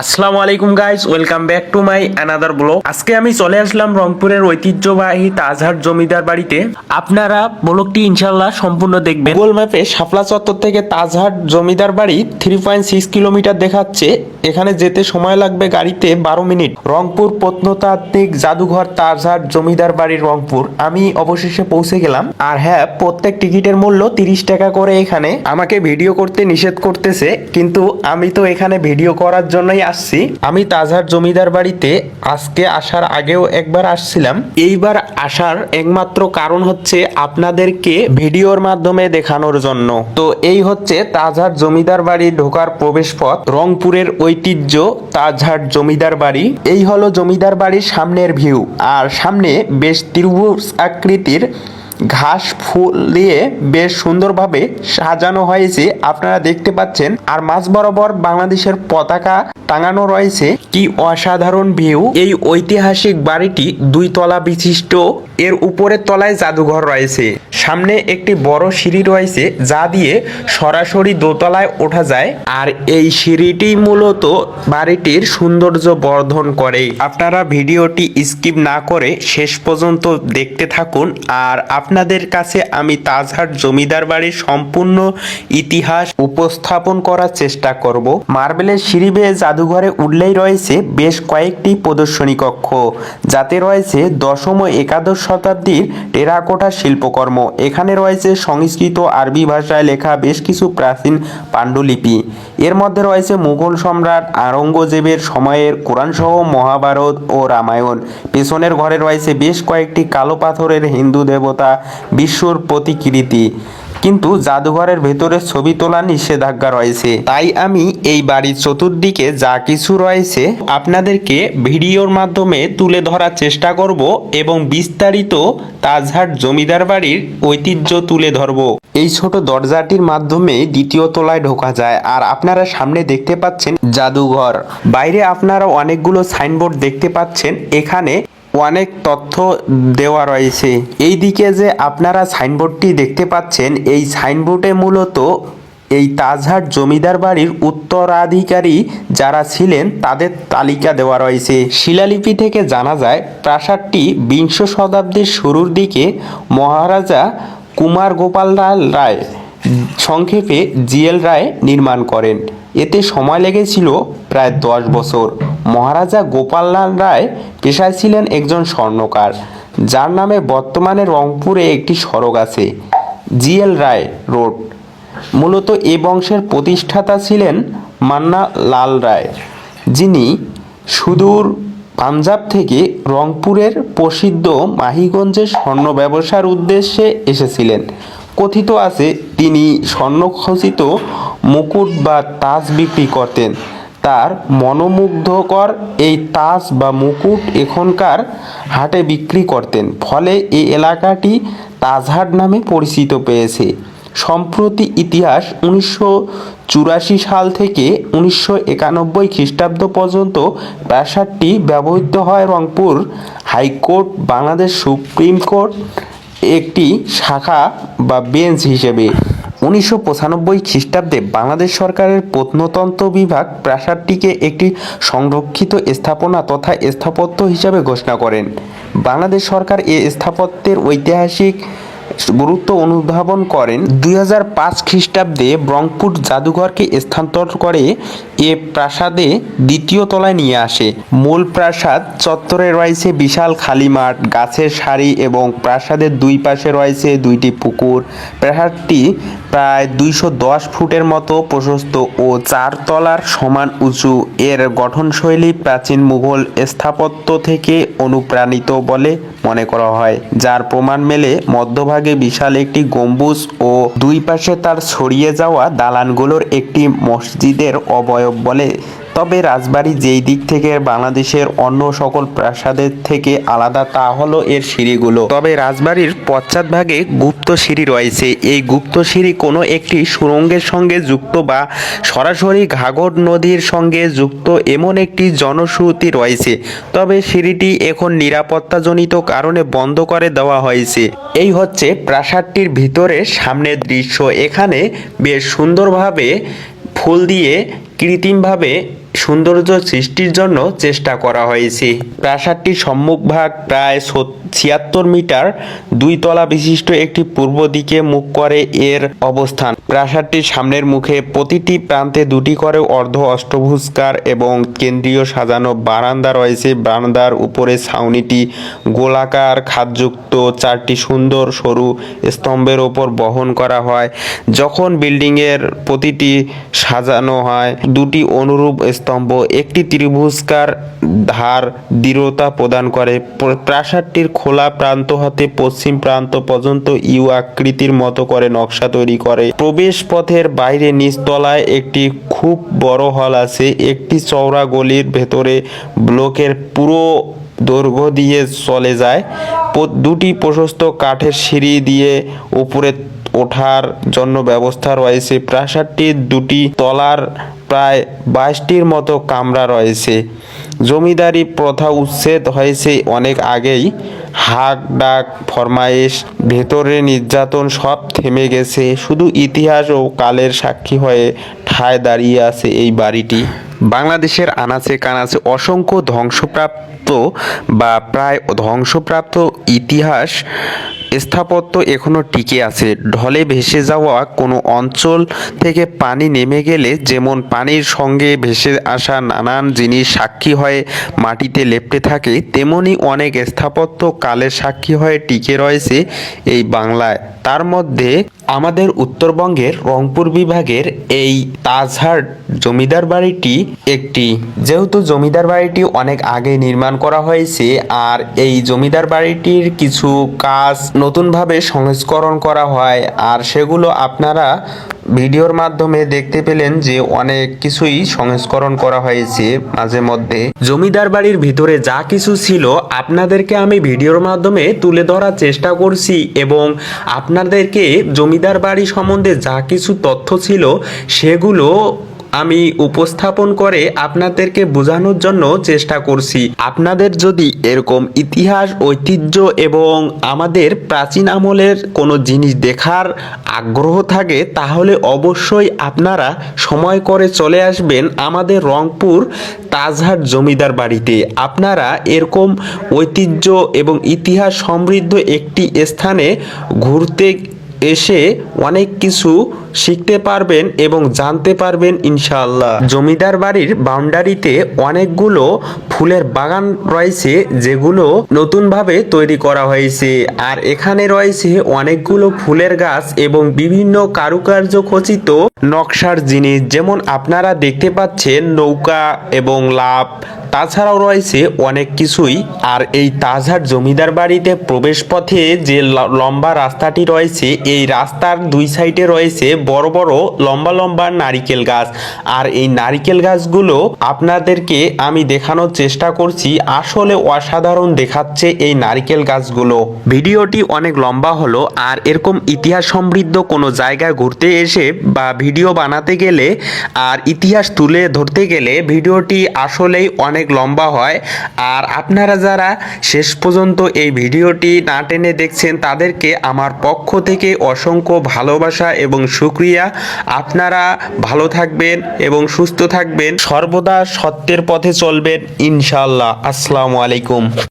আসসালামু আলাইকুম guys welcome back to my another blog আজকে আমি চলে আসলাম রংপুরের ঐতিহ্যবাহী তাজহাট জমিদার বাড়িতে। আপনারা ব্লগটি ইনশাল্লাহ সম্পূর্ণ দেখবেন। গুগল ম্যাপে শাপলা চত্বর থেকে তাজহাট জমিদার বাড়ি থ্রি পয়েন্ট সিক্স কিলোমিটার দেখাচ্ছে। এখানে যেতে সময় লাগবে গাড়িতে বারো মিনিট। রংপুর প্রত্নতাত্ত্বিক জাদুঘর তাজহাট জমিদার বাড়ির রংপুর। আমি অবশেষে পৌঁছে গেলাম। আর হ্যাঁ প্রত্যেক টিকিটের মূল্য তিরিশ টাকা করে এখানে। আমাকে ভিডিও করতে নিষেধ করতেছে, কিন্তু আমি তো এখানে ভিডিও করার জন্যই আসছি। আমি তাজহাট জমিদার বাড়িতে আজকে আসার আগেও একবার আসছিলাম। এইবার আসার একমাত্র কারণ হচ্ছে আপনাদেরকে ভিডিওর মাধ্যমে দেখানোর জন্য। তো এই হচ্ছে তাজহাট জমিদার বাড়ি ঢোকার প্রবেশ পথ রংপুরের ঐতিহ্য তাজহাট জমিদার বাড়ি। এই হলো জমিদার বাড়ির সামনের ভিউ। আর সামনে বেশ ত্রিভুজ আকৃতির ঘাস ফুল দিয়ে বেশ সুন্দরভাবে সাজানো হয়েছে। আপনারা দেখতে পাচ্ছেন, আর মাঝ বরাবর বাংলাদেশের পতাকা টাঙানো রয়েছে। কি অসাধারণ ভিউ। এই ঐতিহাসিক বাড়িটি দুই তলা বিশিষ্ট। এর উপরের তলায় জাদুঘর রয়েছে। সামনে একটি বড় সিঁড়ি রয়েছে, যা দিয়ে সরাসরি দোতলায় ওঠা যায়। আর এই সিঁড়িটি মূলত বাড়িটির সৌন্দর্য বর্ধন করে। আপনারা ভিডিওটি স্কিপ না করে শেষ পর্যন্ত দেখতে থাকুন। আর আপনাদের কাছে আমি তাজহাট জমিদার বাড়ির সম্পূর্ণ ইতিহাস উপস্থাপন করার চেষ্টা করব। মার্বেলের সিঁড়ি বেয়ে জাদুঘরে উঠলেই রয়েছে বেশ কয়েকটি প্রদর্শনী কক্ষ, যাতে রয়েছে দশম ও একাদশ শতাব্দীর টেরাকোটা শিল্পকর্ম। এখানে রয়েছে সংস্কৃত আরবি ভাষায় লেখা বেশ কিছু প্রাচীন পাণ্ডুলিপি। এর মধ্যে রয়েছে মুঘল সম্রাট আরঙ্গজেবের সময়ের কোরআনসহ মহাভারত ও রামায়ণ। পেছনের ঘরে রয়েছে বেশ কয়েকটি কালো পাথরের হিন্দু দেবতা বিশ্বর প্রতিকৃতি। কিন্তু জাদুঘরের ভেতরে ছবি তোলা নিষেধাজ্ঞা রয়েছে। তাই আমি এই বাড়ির চতুর্দিকে যা কিছু রয়েছে আপনাদেরকে ভিডিওর মাধ্যমে তুলে ধরার চেষ্টা করব এবং বিস্তারিত তাজহাট জমিদার বাড়ির ঐতিহ্য তুলে ধরব। এই ছোট দরজাটির মাধ্যমে দ্বিতীয় তলায় ঢোকা যায় আর আপনারা সামনে দেখতে পাচ্ছেন জাদুঘর। বাইরে আপনারা অনেকগুলো সাইনবোর্ড দেখতে পাচ্ছেন। এখানে অনেক তথ্য দেওয়া রয়েছে। এই দিকে যে আপনারা সাইনবোর্ডটি দেখতে পাচ্ছেন, এই সাইনবোর্ডে মূলত এই তাজহাট জমিদার বাড়ির উত্তরাধিকারী যারা ছিলেন, তাদের তালিকা দেওয়া রয়েছে। শিলালিপি থেকে জানা যায়, প্রাসাদটি বিংশ শতাব্দীর শুরুর দিকে মহারাজা কুমার গোপাল রায় সংক্ষেপে জিএল রায় নির্মাণ করেন। এতে সময় লেগেছিল প্রায় দশ বছর। মহারাজা গোপাললাল রায় পেশায় ছিলেন একজন স্বর্ণকার, যার নামে বর্তমানে রংপুরে একটি সড়ক আছে জিএল রায় রোড। মূলত এ বংশের প্রতিষ্ঠাতা ছিলেন মান্না লাল রায়, যিনি সুদূর পাঞ্জাব থেকে রংপুরের প্রসিদ্ধ মাহিগঞ্জে স্বর্ণ ব্যবসার উদ্দেশ্যে এসেছিলেন। কথিত আছে, তিনি স্বর্ণখচিত মুকুট বা তাজ বিক্রি করতেন। তার মনোমুগ্ধকর এই তাজ বা মুকুট এখনকার হাটে বিক্রি করতেন। ফলে এই এলাকাটি তাজহাট নামে পরিচিত পেয়েছে। সম্প্রতি ইতিহাস উনিশশো চুরাশি সাল থেকে উনিশশো একানব্বই খ্রিস্টাব্দ পর্যন্ত প্রাসাদটি ব্যবহৃত হয় Rangpur high court, Bangladesh supreme court একটি শাখা বা বেঞ্চ হিসেবে উনিশশো পঁচানব্বই খ্রিস্টাব্দে বাংলাদেশ সরকারের প্রত্নতন্ত্র বিভাগ প্রাসাদটিকে একটি সংরক্ষিত স্থাপনা তথা স্থাপত্য হিসাবে ঘোষণা করেন। বাংলাদেশ সরকার এ স্থাপত্যের ঐতিহাসিক গুরুত্ব অনুধাবন করেন দুই হাজার পাঁচ খ্রিস্টাব্দে ব্রহ্মপুর জাদুঘরকে স্থানান্তর করে এ প্রাসাদে দ্বিতীয় তলায় নিয়ে আসে। মূল প্রাসাদ চত্বরে রয়েছে বিশাল খালি মাঠ, গাছের সারি এবং প্রাসাদের দুই পাশে রয়েছে দুইটি পুকুর। প্রাসাদটি প্রায় দুইশো দশ ফুটের মতো প্রশস্ত ও চার তলার সমান উঁচু। এর গঠনশৈলী প্রাচীন মুঘল স্থাপত্য থেকে অনুপ্রাণিত বলে মনে করা হয়, যার প্রমাণ মেলে মধ্যভাগে বিশাল একটি গম্বুজ ও দুই পাশে তার ছড়িয়ে যাওয়া দালানগুলোর একটি মসজিদের অবয়ব বলে তবে রাজবাড়ি যেই দিক থেকে বাংলাদেশের অন্য সকল প্রাসাদের থেকে আলাদা, তা হলো এর সিঁড়িগুলো। তবে রাজবাড়ির পশ্চাৎভাগে গুপ্ত সিঁড়ি রয়েছে। এই গুপ্ত সিঁড়ি কোনো একটি সুড়ঙ্গের সঙ্গে যুক্ত বা সরাসরি ঘাঘর নদীর সঙ্গে যুক্ত এমন একটি জনশ্রুতি রয়েছে। তবে সিঁড়িটি এখন নিরাপত্তাজনিত কারণে বন্ধ করে দেওয়া হয়েছে। এই হচ্ছে প্রাসাদটির ভিতরে সামনের দৃশ্য। এখানে বেশ সুন্দরভাবে ফুল দিয়ে কৃত্রিমভাবে সৌন্দর্য সৃষ্টির জন্য চেষ্টা করা হয়েছে। প্রাসাদটির সম্মুখভাগ প্রায় ছিয়াত্তর মিটার, দুই তলা বিশিষ্ট একটি পূর্ব দিকে মুখ করে এর অবস্থান। প্রাসাদটির সামনের মুখে প্রতিটি প্রান্তে দুটি করে অর্ধ অষ্টভুজকার এবং কেন্দ্রীয় সাজানো বারান্দা রয়েছে। বারান্দার উপরে ছাউনিটি গোলাকার, খাদযুক্ত, চারটি সুন্দর সরু স্তম্ভের ওপর বহন করা হয়। যখন বিল্ডিংয়ের প্রতিটি সাজানো হয়, দুটি অনুরূপ স্তম্ভ একটি ত্রিভুজকার ধার দৃঢ়তা প্রদান করে। প্র- প্রাসাদটির খোলা প্রান্ত হতে পশ্চিম প্রান্ত পর্যন্ত ইউ আকৃতির মতো করে নকশা তৈরি করে। প্রবেশ পথের বাইরে নিচতলায় একটি খুব বড় হল আছে। একটি চওড়া গলির ভেতরে ব্লকের পুরো দৈর্ঘ্য দিয়ে চলে যায়। দুটি প্রশস্ত কাঠের সিঁড়ি দিয়ে উপরে ওঠার জন্য ব্যবস্থা রয়েছে। প্রাসাদটির দুটি তলার, প্রায় বাইশটির মতো কামরা রয়েছে। জমিদারি প্রথা উচ্ছেদ হয়েছে অনেক আগেই। হাক, ডাক ফরমাইশ ভেতরে নির্যাতন সব থেমে গেছে। শুধু ইতিহাস ও কালের সাক্ষী হয়ে ঠায় দাঁড়িয়ে আছে এই বাড়িটি। বাংলাদেশের আনাচে কানাচে অসংখ্য ধ্বংসপ্রাপ্ত বা প্রায় ধ্বংসপ্রাপ্ত ইতিহাস স্থাপত্য এখনও টিকে আছে। ঢলে ভেসে যাওয়া কোনো অঞ্চল থেকে পানি নেমে গেলে যেমন পানির সঙ্গে ভেসে আসা নানান জিনিস সাক্ষী হয়ে মাটিতে লেপ্টে থাকে, তেমনি অনেক স্থাপত্য কালের সাক্ষী হয়ে টিকে রয়েছে এই বাংলায়। তার মধ্যে আমাদের উত্তরবঙ্গের রংপুর বিভাগের এই তাজহাট জমিদার বাড়িটি একটি। যেহেতু জমিদার বাড়িটি অনেক আগে নির্মাণ করা হয়েছে, আর এই জমিদার বাড়িটির কিছু কাজ নতুনভাবে সংস্করণ করা হয়, আর সেগুলো আপনারা ভিডিওর মাধ্যমে দেখতে পেলেন যে অনেক কিছুই সংস্করণ করা হয়েছে মাঝে মধ্যে। জমিদার বাড়ির ভিতরে যা কিছু ছিল, আপনাদেরকে আমি ভিডিওর মাধ্যমে তুলে ধরার চেষ্টা করছি এবং আপনাদেরকে জমিদার বাড়ি সম্বন্ধে যা কিছু তথ্য ছিল, সেগুলো আমি উপস্থাপন করে আপনাদেরকে বোঝানোর জন্য চেষ্টা করছি। আপনাদের যদি এরকম ইতিহাস, ঐতিহ্য এবং আমাদের প্রাচীন আমলের কোনো জিনিস দেখার আগ্রহ থাকে, তাহলে অবশ্যই আপনারা সময় করে চলে আসবেন আমাদের রংপুর তাজহাট জমিদার বাড়িতে। আপনারা এরকম ঐতিহ্য এবং ইতিহাস সমৃদ্ধ একটি স্থানে ঘুরতে এসে অনেক কিছু শিখতে পারবেন এবং জানতে পারবেন ইনশাআল্লাহ। জমিদার বাড়ির বাউন্ডারিতে অনেকগুলো ফুলের বাগান রয়েছে, যেগুলো নতুনভাবে তৈরি করা হয়েছে। আর এখানে রয়েছে অনেকগুলো ফুলের গাছ এবং বিভিন্ন কারুকার্য খচিত নকশার জিনিস। যেমন আপনারা দেখতে পাচ্ছেন নৌকা এবং লাভ তাছাড়াও রয়েছে অনেক কিছুই। আর এই তাজহাট জমিদার বাড়িতে প্রবেশ পথে যে লম্বা রাস্তাটি রয়েছে, এই রাস্তার দুই সাইডে রয়েছে বড় বড় লম্বা লম্বা নারিকেল গাছ। আর এই নারিকেল গাছগুলো আপনাদেরকে আমি দেখানোর চেষ্টা করছি, আসলে অসাধারণ দেখাচ্ছে এই নারিকেল গাছগুলো। ভিডিওটি অনেক লম্বা হলো, আর এরকম ইতিহাস সমৃদ্ধ কোনো জায়গায় ঘুরতে এসে বা ভিডিও বানাতে গেলে আর ইতিহাস তুলে ধরতে গেলে ভিডিওটি আসলেই অনেক লম্বা হয়। আর আপনারা যারা শেষ পর্যন্ত এই ভিডিওটি না টেনে দেখছেন, তাদেরকে আমার পক্ষ থেকে অসংখ্য ভালোবাসা এবং সুক্রিয়া আপনারা ভালো থাকবেন এবং সুস্থ থাকবেন। সর্বদা সত্যের পথে চলবেন ইনশাল্লাহ আসসালামু আলাইকুম।